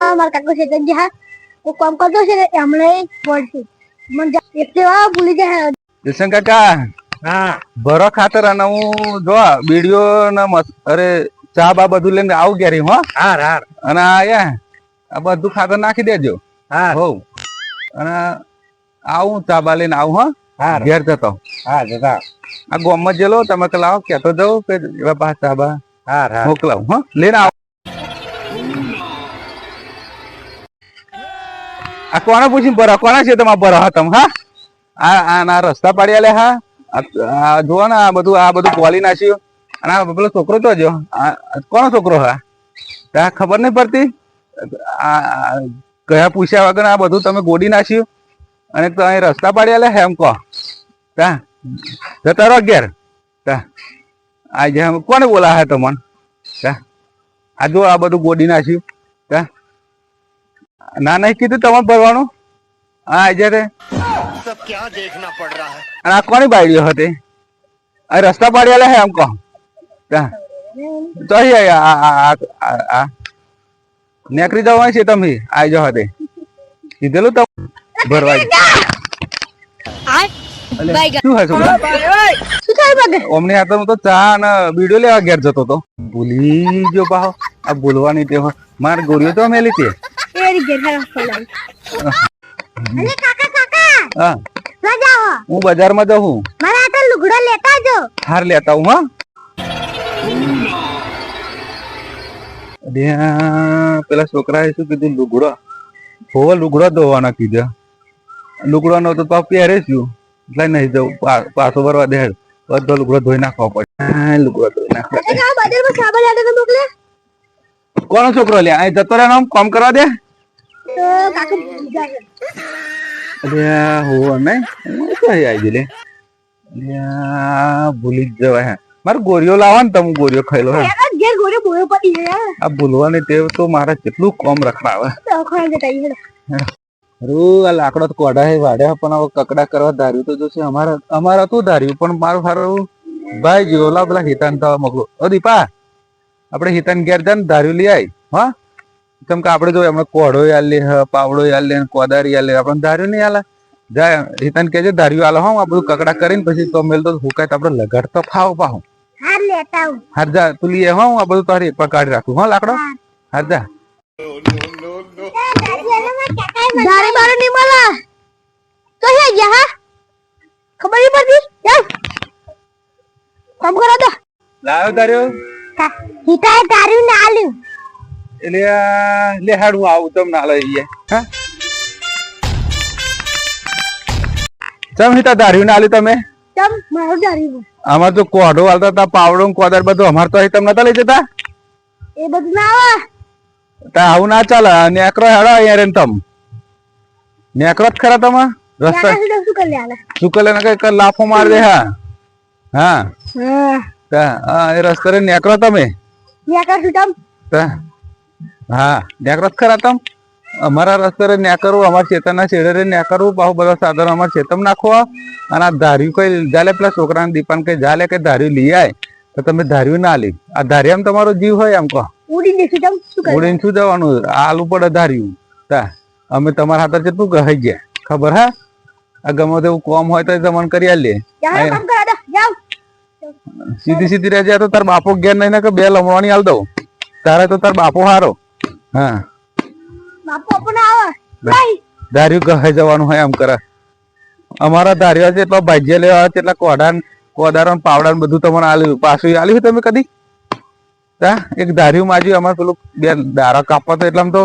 આ મારા કાકો છે તે હા હું કામ કરતો છે ને એમણે પડશે મને જા- તો આ ભૂલી જાય. જયશંકર કાકા હા. ભરો ખાતર અને હું જો વીડિયો ને અરે ચા બા બધું લઈને આવું ઘેરી હો. હાર હાર. અને આયા આ બધું ખાતર નાખી દેજો. હાર. હો અને આવું ચા બા લઈને આવું હો. હાર. ઘેર જતો. હા જતા. આ ગોમમાં જેલો તમે કલાવ કેતો જાઉં કે બાપા ચા બા હાર હાર. મોકલાવું હો. લઈને આવો. આ કોને પૂછીને ભરા કોના છે તમારા ભરા? તમે, હા? આ આ ના રસ્તા પાડી લે હા? આ- આ જુઓ ને, આ બધું આ બધું કોલી નાખ્યું. અને આ પેલો છોકરો તો જો, આ આ કોનો છોકરો, હા? ત્યાં ખબર નહીં પડતી? આ આ કયા પૂછ્યા વગર આ બધું તમે ગોડી નાખ્યું? અને તો અહીં રસ્તા પાડી લે એમ કહો ત્યાં જતા રહો ઘેર. ત્યાં આજે કોને બોલા હે તમને? ત્યાં આ જો આ બધું ગોડી નાખ્યું. ત્યાં ના ના કીધું તમારે ભરવાનું? હા જરે સબ ક્યાં દેખના પડ રહા હે? આ કોની બાયડીઓ હતી? આ રસ્તા પાડ્યા હે એમ કહો. તો નેકરી જવાય છે તમે. આઈ જો હતી કીધેલું તો ભરવા શું હે છોકરા? ઓમની હાથે લેવા ઘેર જતો તો ભૂલી ગયો પાહો. આ બોલવાની તે માર ગોળીઓ તો અમે લીધી એરી ઘેર અરે કાકા કાકા! હા. જાઓ. હું બજારમાં જાઉં છું મારા હાથે લુગડો લેતા જો. હાર લેતા હું હા? અલ્યા, પેલા છોકરાએ શું કીધું? લુગડો. હો લુગડો ધોવાના કીધા. લુગડો નો તો પહેરે છું એટલે નહીં જવું પાછો ભરવા દે. બધો લુગડો ધોઈ નાખવો પડે. લુગડો ધોઈ નાખવા કોનો છોકરો લે? અહીં જતો રહે કામ કરવા દે? કાકા જાય અલ્યા હો નહીં હું તો આવી ગયેલી અલ્યા ભૂલી જ જવાય હે. મારે ગોળીઓ લાવવા ને તમે ગોળીઓ ખાઈ લો ઘેર ગોળે બોયો પડી ગયા આ ભૂલવાની ટેવ તો મારે કેટલું કોમ રખડાવે અરું આ લાકડો તો કોડા હે વાડ્યા પણ હવે કકડા કરવા ધાર્યું તો જોશે. અમારા અમારા તો ધાર્યું પણ મારું સારું ભાઈ જીવો લા પેલા હિતાન થવા મોકલો. ઓ દીપા આપણે હિતાન ઘેર જાય ને ધાર્યું લઈ આવી હા. કેમ કે આપણે જો એમને કોડો આલે પાવડો આલે કોદારી આલે આપણે ધાર્યું નહીં આલે. જાય હિતાન કહેજે ધાર્યું આલે. હું આ બધું કકડા કરીને પછી તો મેલ તો હુકાય આપણે લગાડ તો ફાવ પાહું. હાર લેતા હું હાર જા તું લીએ હો આ બધું તારી એક કાઢી રાખું. હો લાકડો? હાર જા. ધારે બારે ની મલા તો હે ગયા હા? ખબર નહીં પડતી? જા. કામ કરો તો. લાવ્યો ધાર્યો? હિતાય તાર્યું ના આલ્યું. એટલે લે હાડ હું આવું તમને હાલ હા? ચમ હિતા ધાર્યું ના આલ્યું તમે? મારું દાર્યું અમાર તો કોઢો હાલતા હતા પાવડો કોદર બધું અમાર તો તમે નતા લઈ જતા? એ બધું ના આવે. તા આવું ના ચાલે નેકરો હેડો અહીંયા રેન તમ. નેકરો જ ખરા તમે? રસ્તા સુકલે ને કઈ લાફો માર દે હા. હા. હા. એ રસ્તે રે નેકરો તમે? નેકરો છું તમ. તા. હા નેકરો ખરા તમ? અમારા રસ્તે ન્યા નેકરવું અમારા ખેતરના છેડે ન્યા નેકરવું બહુ બધા સાધનો અમારા ખેતમ નાખવા અને આ ધાર્યું કઈ જાલે પેલા છોકરાને દીપાન કઈ જાલે કે ધાર્યું લઈ આય તો તમે ધાર્યું ના લી. આ ધાર્યામ તમારો જીવ હોય એમ કહો. શું ઉડીને શું જવાનું? આલુ પડે ધાર્યું. તા અમે તમારા હાથે કેટલું કહી ગયા? ખબર હા? આ ગમે તેવું કોમ હોય તો તમને કરી જાઓ. સીધી સીધી રહેજે તો તાર બાપો ઘેર નહીં ને કે બે લમણવાની આલ દઉં. તારે તો તાર બાપો હારો. હા. બાપુ આવે. ધાર્યું કહે જવાનું હોય એમ કરે. અમારા ધાર્યા છે એટલા ભાજ્ય લેવા છે એટલા કોડા કોદારો પાવડા બધું તમને આલ્યું પાછું આલ્યું તમે કદી? તા એક ધાર્યું માજ્યું અમારે પેલું બે દારા કાપવા તો આમ તો.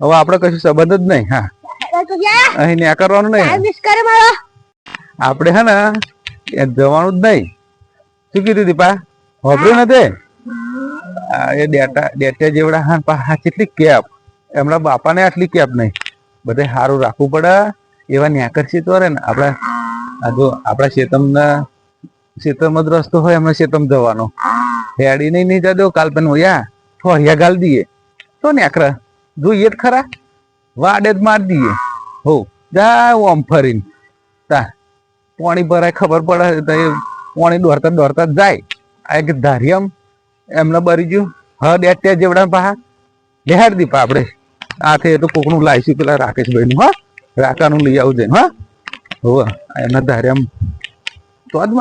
હવે આપણે કશું સંબંધ જ નહીં હા. અહીં ન્યા કરવાનું નહીં આપણે હે ને એ જવાનું જ નહીં. શું કીધું દીપા? હોબરું નથી? એ ડેટા ડેટા જેવડા હા હા કેટલી કેપ. એમના બાપાને આટલી કેપ નહીં. બધે સારું રાખવું પડે, એવા ન્યાકર્ષિત વરે ને. આપણે જો આપણા શેતમના શેતરમાં જ રસ્તો હોય એમને શેતમ જવાનો. હેડી નહીં નહીં જજો, કાલ પેન યા ફોરિયા ગાલ દઈએ તો ન્યાકરા, જોઈએ જ ખરા. વાડે જ માર દઈએ હો, જા ઓમ ફરીને. તા, પાણી ભરાય ખબર પડે તો એ પાણી દોડતા દોડતા જાય. આ એક ધારિયમ એમને બરી ગયું. હા ત્યાં જેવડા પા લેહાડ દીપા આપણે. આ છે એ તો કોકનું લાવીશું પેલા રાકેશભાઈ નું હા. રાકાનું લઈ આવજે હા. હોવે એમના ધારે આમ તો જ